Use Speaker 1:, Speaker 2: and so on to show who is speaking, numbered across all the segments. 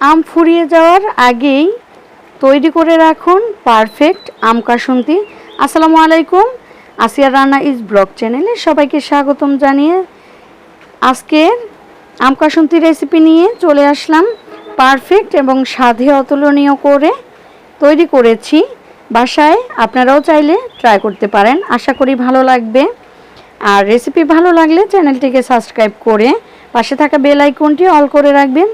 Speaker 1: আম ফুরিয়ে যাওয়ার আগেই তৈরি করে রাখুন পারফেক্ট আম কাসুন্তি। আসসালামু আলাইকুম। আসিয়া রান্না ইজ ব্লগ চ্যানেলে সবাইকে স্বাগতম জানিয়ে আজকের আম কাসুন্তি রেসিপি নিয়ে চলে আসলাম। পারফেক্ট এবং স্বাদে অতুলনীয় করে তৈরি করেছি। বাসায় আপনারাও চাইলে ট্রাই করতে পারেন। আশা করি ভালো লাগবে। আর রেসিপি ভালো লাগলে চ্যানেলটিকে সাবস্ক্রাইব করে পাশে থাকা বেল আইকনটি অল করে রাখবেন।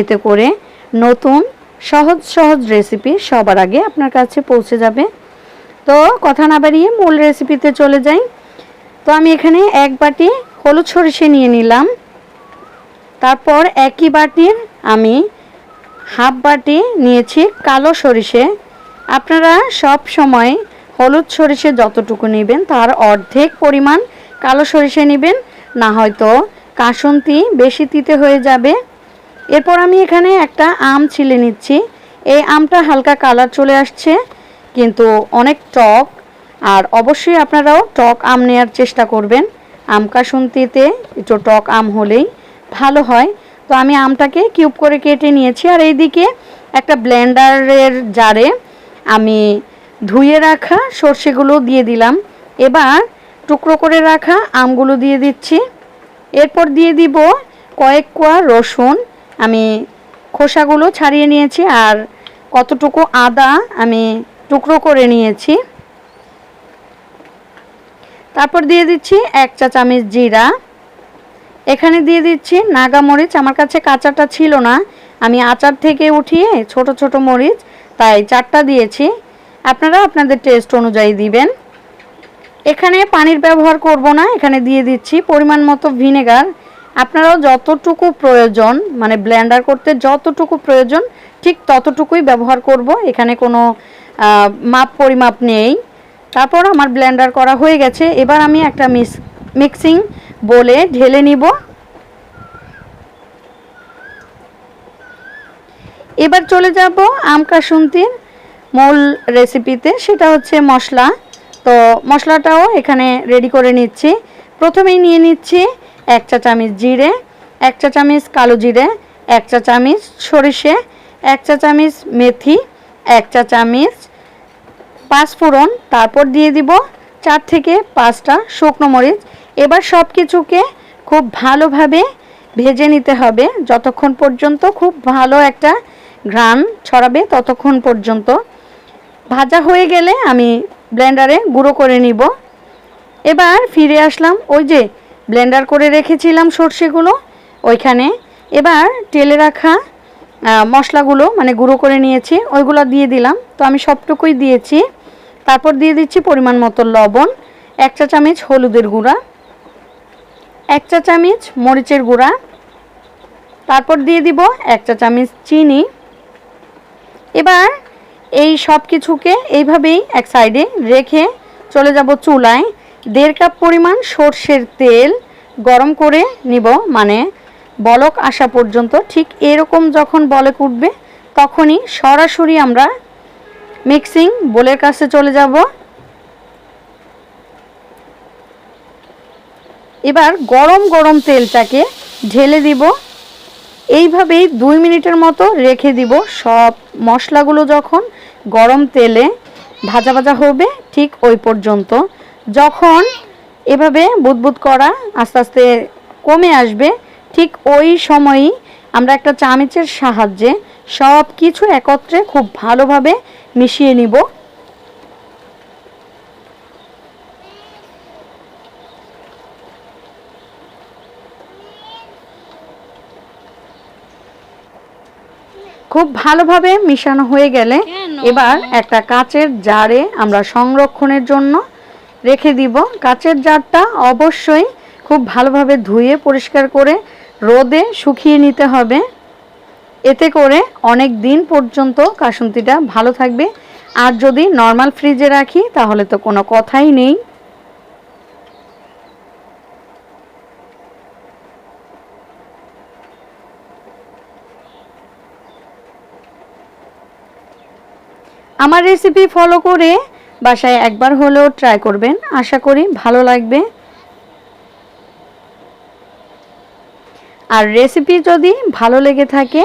Speaker 1: এতে করে নতুন, সহজ সহজ রেসিপি সবার আগে আপনার কাছে পৌঁছে যাবে। তো কথা না বাড়িয়ে মূল রেসিপিতে চলে যাই। তো আমি এখানে এক বাটি হলুদ সরিষে নিয়ে নিলাম। তারপর একই বাটির আমি হাফ বাটি নিয়েছি কালো সরিষে। আপনারা সব সময় হলুদ সরিষে যতটুকু নেবেন তার অর্ধেক পরিমাণ কালো সরিষে নেবেন। না হয়তো কাসন্তি বেশি তিতে হয়ে যাবে। এরপর আমি এখানে একটা আম ছিলে নিচ্ছি। এই আমটা হালকা কালার চলে আসছে, কিন্তু অনেক টক, আর অবশ্যই আপনারাও টক আম নেওয়ার চেষ্টা করবেন। আম কাসন্তিতে একটু টক আম হলেই ভালো হয়। তো আমি আমটাকে কিউব করে কেটে নিয়েছি, আর এইদিকে একটা ব্লেন্ডারের জারে আমি ধুয়ে রাখা সর্ষেগুলো দিয়ে দিলাম। এবার টুকরো করে রাখা আমগুলো দিয়ে দিচ্ছি। এরপর দিয়ে দিব কয়েক কোয়া রসুন আমি খোসাগুলো ছাড়িয়ে নিয়েছি আর কতটুকু আদা আমি টুকরো করে নিয়েছি। তারপর দিয়ে দিচ্ছি এক চা চামচ জিরা। এখানে দিয়ে দিচ্ছি নাগা মরিচ আমার কাছে কাঁচাটা ছিল না। আমি আচার থেকে উঠিয়ে ছোট ছোট মরিচ, তাই চারটা দিয়েছি। আপনারা আপনাদের টেস্ট অনুযায়ী দিবেন। এখানে পানির ব্যবহার করব না, এখানে দিয়ে দিচ্ছি পরিমাণ মতো ভিনেগার। আপনারাও যতটুকু প্রয়োজন মানে ব্লেন্ডার করতে যতটুকু প্রয়োজন, ঠিক ততটুকুই ব্যবহার করব। এখানে কোনো মাপ পরিমাপ নেই। তারপর আমার ব্লেন্ডার করা হয়ে গেছে। এবার আমি একটা মিক্স মিক্সিং বলে ঢেলে নিব। এবার চলে যাব আম কাসুন্তির মূল রেসিপিতে সেটা হচ্ছে মশলা। তো মশলাটাও এখানে রেডি করে নিচ্ছি। প্রথমেই নিয়ে নিচ্ছি এক চা চামচ জিরে, এক চা চামচ কালো জিরে, এক চা চামচ সরিষে, এক চা চামচ মেথি, এক চা চামচ পাঁচফোড়ন তারপর দিয়ে দিব চার থেকে পাঁচটা শুকনো মরিচ। এবার সব কিছুকে খুব ভালোভাবে ভেজে নিতে হবে, যতক্ষণ পর্যন্ত খুব ভালো একটা ঘ্রাণ ছড়াবে ততক্ষণ পর্যন্ত। ভাজা হয়ে গেলে আমি ব্লেন্ডারে গুঁড়ো করে নিব। এবার ফিরে আসলাম ওই যে ব্লেন্ডার করে রেখেছিলাম সর্ষেগুলো ওইখানে। এবার তেলে রাখা মশলাগুলো মানে গুঁড়ো করে নিয়েছি, ওইগুলো দিয়ে দিলাম। তো আমি সবটুকুই দিয়েছি। তারপর দিয়ে দিচ্ছি পরিমাণ মতো লবণ, এক চা চামচ হলুদের গুঁড়া, এক চা চামচ মরিচের গুঁড়া, তারপর দিয়ে দিব এক চা চামচ চিনি। এবার এই সব কিছুকে এইভাবেই এক সাইডে রেখে চলে যাব চুলায়। দেড় কাপ পরিমাণ সর্ষের তেল গরম করে নিব। মানে বলক আসা পর্যন্ত ঠিক এরকম যখন বলক উঠবে তখনই সরাসরি আমরা মিক্সিং বোলের কাছে চলে যাব। এবার গরম গরম তেলটাকে ঢেলে দিব। এইভাবেই দুই মিনিটের মতো রেখে দিব সব মশলাগুলো যখন গরম তেলে ভাজা ভাজা হবে ঠিক ওই পর্যন্ত। যখন এভাবে বুদবুদ করা আস্তে আস্তে কমে আসবে ঠিক ওই সময়ই আমরা একটা চামচের সাহায্যে সব কিছু একত্রে খুব ভালোভাবে মিশিয়ে নিব। খুব ভালোভাবে মিশানো হয়ে গেলে এবার একটা কাচের জারে আমরা সংরক্ষণের জন্য রেখে দিব। কাচের জারটা অবশ্যই খুব ভালোভাবে ধুয়ে পরিষ্কার করে রোদে শুকিয়ে নিতে হবে। এতে করে অনেক দিন পর্যন্ত কাসন্তিটা ভালো থাকবে। আর যদি নর্মাল ফ্রিজে রাখি, তাহলে তো কোনো কথাই নেই। আমার রেসিপি ফলো করে বাসায় একবার হলেও ট্রাই করবেন। আশা করি ভালো লাগবে। আর রেসিপি যদি ভালো লেগে থাকে,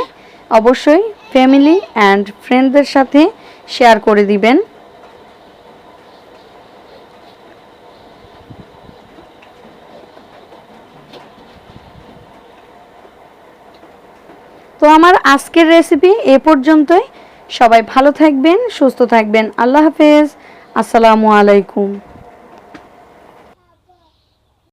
Speaker 1: অবশ্যই ফ্যামিলি অ্যান্ড ফ্রেন্ডদের সাথে শেয়ার করে দিবেন। তো আমার আজকের রেসিপি এ পর্যন্তই। সবাই ভালো থাকবেন, সুস্থ থাকবেন। আল্লাহ হাফেজ। আসসালামু আলাইকুম।